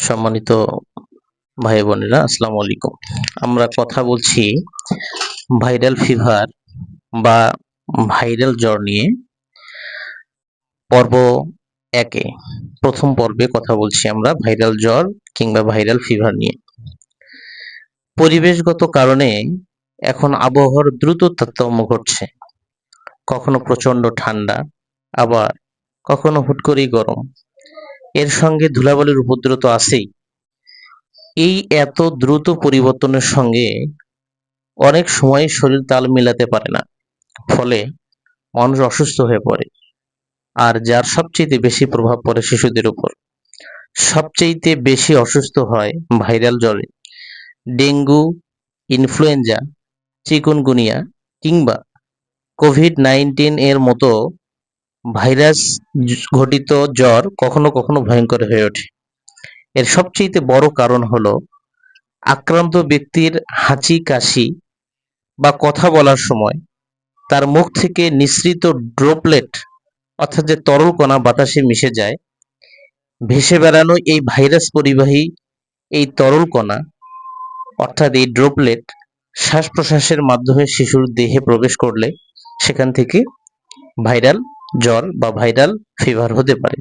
সম্মানিত ভাই বোনেরা আসসালামু আলাইকুম আমরা কথা বলছি ভাইরাল ফিভার বা ভাইরাল জ্বর নিয়ে। পর্ব একে, প্রথম পর্বে কথা বলছি আমরা ভাইরাল জ্বর কিংবা ভাইরাল ফিভার নিয়ে। পরিবেশগত কারণে এখন আবহাওয়ার দ্রুত তারতম্য ঘটছে। কখনো প্রচণ্ড ঠান্ডা, আবার কখনো হুট করেই গরম। এর সঙ্গে ধুলাবালির উপদ্রব তো আছেই। এই এত দ্রুত পরিবর্তনের সঙ্গে অনেক সময় শরীর তাল মেলাতে পারে না, ফলে মানুষ অসুস্থ হয়ে পড়ে, আর যার সবচেয়ে বেশি প্রভাব পড়ে শিশুদের উপর। সবচেয়ে বেশি অসুস্থ হয় ভাইরাল জ্বরে, ডেঙ্গু, ইনফ্লুয়েঞ্জা, চিকুনগুনিয়া কিংবা কোভিড নাইন্টিন এর মতো ভাইরাস ঘটিত জ্বর কখনো কখনো ভয়ঙ্কর হয়ে ওঠে। এর সবচেয়ে বড় কারণ হলো আক্রান্ত ব্যক্তির হাঁচি, কাশি বা কথা বলার সময় তার মুখ থেকে নিঃসৃত ড্রপলেট অর্থাৎ যে তরল কণা বাতাসে মিশে যায়, ভেসে বেড়ানো এই ভাইরাস পরিবাহী এই তরল কণা অর্থাৎ এই ড্রপলেট শ্বাস প্রশ্বাসের মাধ্যমে শিশুর দেহে প্রবেশ করলে সেখান থেকে ভাইরাল জ্বর বা ভাইরাল ফিভার হতে পারে।